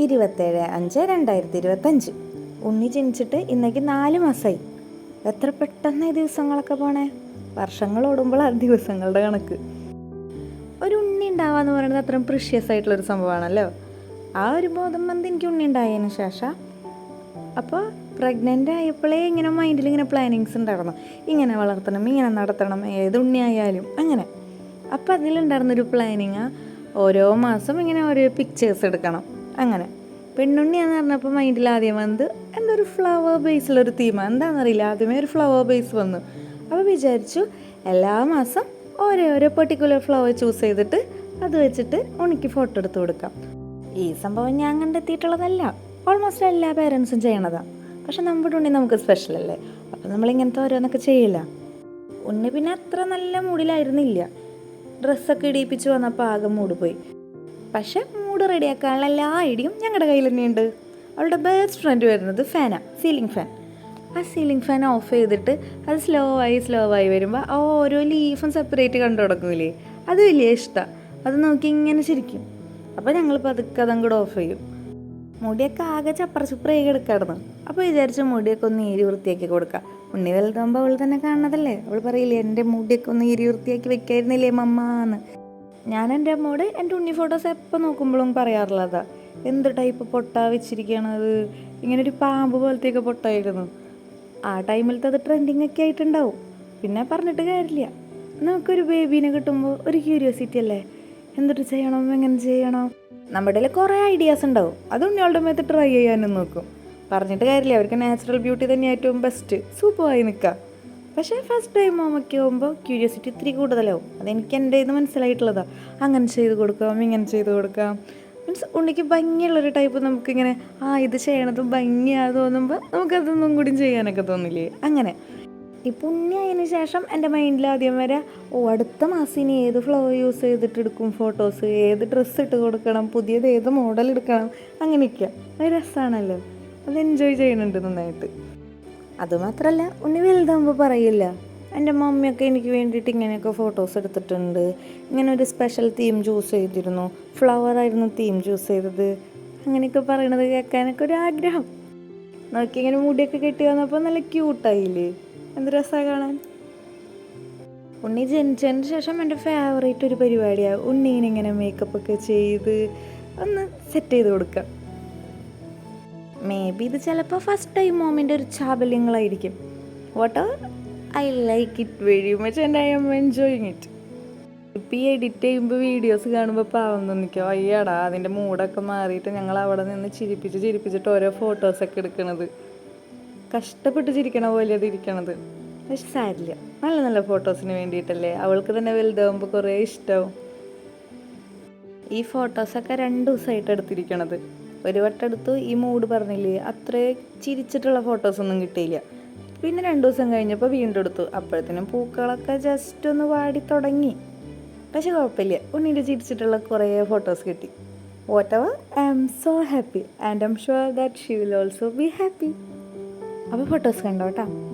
ഇരുപത്തേഴ് അഞ്ച് രണ്ടായിരത്തി ഇരുപത്തഞ്ച്. ഉണ്ണി ജനിച്ചിട്ട് ഇന്നേക്ക് നാല് മാസമായി എത്ര പെട്ടെന്ന് ഈ ദിവസങ്ങളൊക്കെ പോണേ? വർഷങ്ങൾ ഓടുമ്പോഴാണ് ദിവസങ്ങളുടെ കണക്ക്. ഒരു ഉണ്ണി ഉണ്ടാവുക ഉണ്ടാവാന്ന് പറയുന്നത് അത്രയും പ്രിഷ്യസ് ആയിട്ടുള്ളൊരു സംഭവമാണല്ലോ. ആ ഒരു ബോധം വന്ന് എനിക്ക് ഉണ്ണി ഉണ്ടായതിന് ശേഷം. അപ്പോൾ പ്രഗ്നന്റ് ആയപ്പോഴേ ഇങ്ങനെ മൈൻഡിൽ ഇങ്ങനെ പ്ലാനിങ്സ് ഉണ്ടായിരുന്നു. ഇങ്ങനെ വളർത്തണം ഇങ്ങനെ നടത്തണം ഏത് ഉണ്ണിയായാലും അങ്ങനെ. അപ്പോൾ അതിലുണ്ടായിരുന്നൊരു പ്ലാനിങ് ഓരോ മാസം ഇങ്ങനെ ഓരോ പിക്ചേഴ്സ് എടുക്കണം. അങ്ങനെ. പെണ്ണുണ്ണിയാന്ന് പറഞ്ഞപ്പോൾ മൈൻഡിൽ ആദ്യം വന്നത് എന്തോ ഒരു ഫ്ലവർ ബേസിലൊരു തീമ എന്താണെന്നറിയില്ല ആദ്യമേ ഒരു ഫ്ലവർ ബേസ് വന്നു. അപ്പോൾ വിചാരിച്ചു എല്ലാ മാസം ഓരോ ഓരോ പെർട്ടിക്കുലർ ഫ്ലവർ ചൂസ് ചെയ്തിട്ട് അത് വെച്ചിട്ട് ഉണിക്ക് ഫോട്ടോ എടുത്ത് കൊടുക്കാം. ഈ സംഭവം ഞാൻ കണ്ടെത്തിയിട്ടുള്ളതല്ല. ഓൾമോസ്റ്റ് എല്ലാ പേരൻസും ചെയ്യണതാണ് പക്ഷെ നമ്മുടെ ഉണ്ണി നമുക്ക് സ്പെഷ്യൽ അല്ലേ? അപ്പം നമ്മളിങ്ങനത്തെ ഓരോന്നൊക്കെ ചെയ്യില്ല. ഉണ്ണി പിന്നെ അത്ര നല്ല മൂഡിലായിരുന്നില്ല ഡ്രസ്സൊക്കെ ഇടിയിപ്പിച്ച് വന്നപ്പോൾ ആകെ മൂഡ് പോയി പക്ഷെ മൂഡ് റെഡിയാക്കാനുള്ള എല്ലാ ഐഡിയയും ഞങ്ങളുടെ കയ്യിൽ തന്നെയുണ്ട്. അവളുടെ ബെസ്റ്റ് ഫ്രണ്ട് വരുന്നത് ഫാനാണ് സീലിംഗ് ഫാൻ ആ സീലിംഗ് ഫാൻ ഓഫ് ചെയ്തിട്ട് അത് സ്ലോ ആയി സ്ലോ ആയി വരുമ്പോൾ ആ ഓരോ ലീഫും സെപ്പറേറ്റ് കണ്ടു തുടങ്ങൂലേ? അത് വലിയ ഇഷ്ടമാണ് അത് നോക്കി ഇങ്ങനെ ചിരിക്കും. അപ്പോൾ ഞങ്ങൾ പതുക്കെ അതും കൂടെ ഓഫ് ചെയ്യും. മുടിയൊക്കെ ആകെ ചപ്പറ ചുപ്പറായി കിടക്കായിരുന്നു. അപ്പോൾ വിചാരിച്ച മുടിയൊക്കെ ഒന്ന് ഈരി വൃത്തിയാക്കി കൊടുക്കാം. ഉണ്ണി വലുതാകുമ്പോൾ അവൾ തന്നെ കാണണതല്ലേ? അവൾ പറയില്ലേ എന്റെ മുടിയൊക്കെ ഒന്ന് ഈരി വൃത്തിയാക്കി വെക്കായിരുന്നില്ലേ മമ്മാന്ന്? ഞാൻ എന്റെ അമ്മോട് എന്റെ ഉണ്ണി ഫോട്ടോസ് എപ്പോൾ നോക്കുമ്പോഴും പറയാറുള്ളതാ എന്ത് ടൈപ്പ് പൊട്ട വെച്ചിരിക്കണത്? ഇങ്ങനെ ഒരു പാമ്പ് പോലത്തെയൊക്കെ പൊട്ടായിരുന്നു. ആ ടൈമിലത്തെ അത് ട്രെൻഡിങ് ഒക്കെ ആയിട്ടുണ്ടാവും. പിന്നെ പറഞ്ഞിട്ട് കാര്യമില്ല. നമുക്കൊരു ബേബീനെ കിട്ടുമ്പോൾ ഒരു ക്യൂരിയോസിറ്റി അല്ലേ? എന്തിട്ട് ചെയ്യണം? എങ്ങനെ ചെയ്യണം? നമ്മുടെ കയ്യിൽ കുറേ ഐഡിയാസ് ഉണ്ടാവും. അത് ഉണ്ണികളുടെ മേത്ത് ട്രൈ ചെയ്യാനും നോക്കും. പറഞ്ഞിട്ട് കാര്യമില്ല. അവർക്ക് നാച്ചുറൽ ബ്യൂട്ടി തന്നെ ഏറ്റവും ബെസ്റ്റ് സൂപ്പറായി നിൽക്കുക പക്ഷേ ഫസ്റ്റ് ടൈം അമ്മയ്ക്ക് ആകുമ്പോൾ ക്യൂരിയോസിറ്റി ഇത്തിരി കൂടുതലാവും. അതെനിക്ക് എന്റെ ഇത് മനസ്സിലായിട്ടുള്ളതാണ് അങ്ങനെ ചെയ്ത് കൊടുക്കാം ഇങ്ങനെ ചെയ്ത് കൊടുക്കാം. മീൻസ് ഉണ്ണിക്ക് ഭംഗിയുള്ളൊരു ടൈപ്പ് നമുക്കിങ്ങനെ ആ ഇത് ചെയ്യണത് ഭംഗിയാണ് തോന്നുമ്പോൾ നമുക്കതൊന്നും കൂടി ചെയ്യാനൊക്കെ തോന്നില്ലേ? അങ്ങനെ. ഈ പുണ്യായതിനു ശേഷം എന്റെ മൈൻഡിൽ ആദ്യം വരെ ഓ അടുത്ത മാസം ഇനി ഏത് ഫ്ലവർ യൂസ് ചെയ്തിട്ട് എടുക്കും ഫോട്ടോസ് ഏത് ഡ്രസ്സ് ഇട്ട് കൊടുക്കണം? പുതിയത് ഏത് മോഡൽ എടുക്കണം? അങ്ങനെയൊക്കെയാണ് അത് രസമാണല്ലോ അത് എൻജോയ് ചെയ്യുന്നുണ്ട് നന്നായിട്ട്. അതുമാത്രമല്ല ഉണ്ണി വലുതാകുമ്പോൾ പറയില്ല. എന്റെ മമ്മിയൊക്കെ എനിക്ക് വേണ്ടിയിട്ട് ഇങ്ങനെയൊക്കെ ഫോട്ടോസ് എടുത്തിട്ടുണ്ട്. ഇങ്ങനെ ഒരു സ്പെഷ്യൽ തീം ചൂസ് ചെയ്തിരുന്നു. ഫ്ലവർ ആയിരുന്നു തീം ചൂസ് ചെയ്തത്. അങ്ങനെയൊക്കെ പറയണത് കേൾക്കാനൊക്കെ ഒരു ആഗ്രഹം. നോക്കി ഇങ്ങനെ മുടിയൊക്കെ കെട്ടി വന്നപ്പോൾ നല്ല ക്യൂട്ടായില്ലേ എന്ത് രസമാണ് കാണാൻ. ഉണ്ണി ജനിച്ചതിന് ശേഷം എന്റെ ഫേവറേറ്റ് ഒരു പരിപാടിയാണ് ഉണ്ണീനെ ഇങ്ങനെ മേക്കപ്പ് ഒക്കെ ചെയ്ത് ഒന്ന് സെറ്റ് ചെയ്ത് കൊടുക്കുക മേ ബി ഇത് ചിലപ്പോൾ ഫസ്റ്റ് ടൈം മോമിന്റെ ഒരു ചാബല്യങ്ങളായിരിക്കും. What I like it very much and I'm enjoying it ഇപ്പം ഈ എഡിറ്റ് ചെയ്യുമ്പോൾ വീഡിയോസ് കാണുമ്പോൾ പാവം തോന്നിക്കോ. അയ്യടാ അതിന്റെ മൂടൊക്കെ മാറിയിട്ട് ഞങ്ങൾ അവിടെ നിന്ന് ചിരിപ്പിച്ച് ചിരിപ്പിച്ചിട്ട് ഓരോ ഫോട്ടോസൊക്കെ എടുക്കണത്. കഷ്ടപ്പെട്ട് ചിരിക്കണ പോലെ അത് ഇരിക്കണത്. പക്ഷെ സാരില്ല. നല്ല നല്ല ഫോട്ടോസിന് വേണ്ടിയിട്ടല്ലേ? അവൾക്ക് തന്നെ വലുതാകുമ്പോൾ കുറേ ഇഷ്ടമാവും ഈ ഫോട്ടോസൊക്കെ രണ്ട് ദിവസമായിട്ട് എടുത്തിരിക്കണത്. ഒരു വട്ടം എടുത്തു ഈ മൂഡ് പറഞ്ഞില്ലേ? അത്ര ചിരിച്ചിട്ടുള്ള ഫോട്ടോസൊന്നും കിട്ടിയില്ല. പിന്നെ രണ്ട് ദിവസം കഴിഞ്ഞപ്പോൾ വീണ്ടും എടുത്തു. അപ്പോഴത്തേനും പൂക്കളൊക്കെ ജസ്റ്റ് ഒന്ന് വാടി തുടങ്ങി. പക്ഷെ കുഴപ്പമില്ല. ഉണ്ണീന്റെ ചിരിച്ചിട്ടുള്ള കുറേ ഫോട്ടോസ് കിട്ടി. Whatever I am so happy and I'm sure that she will also be happy അപ്പോൾ ഫോട്ടോസ് കണ്ടോ കേട്ടോ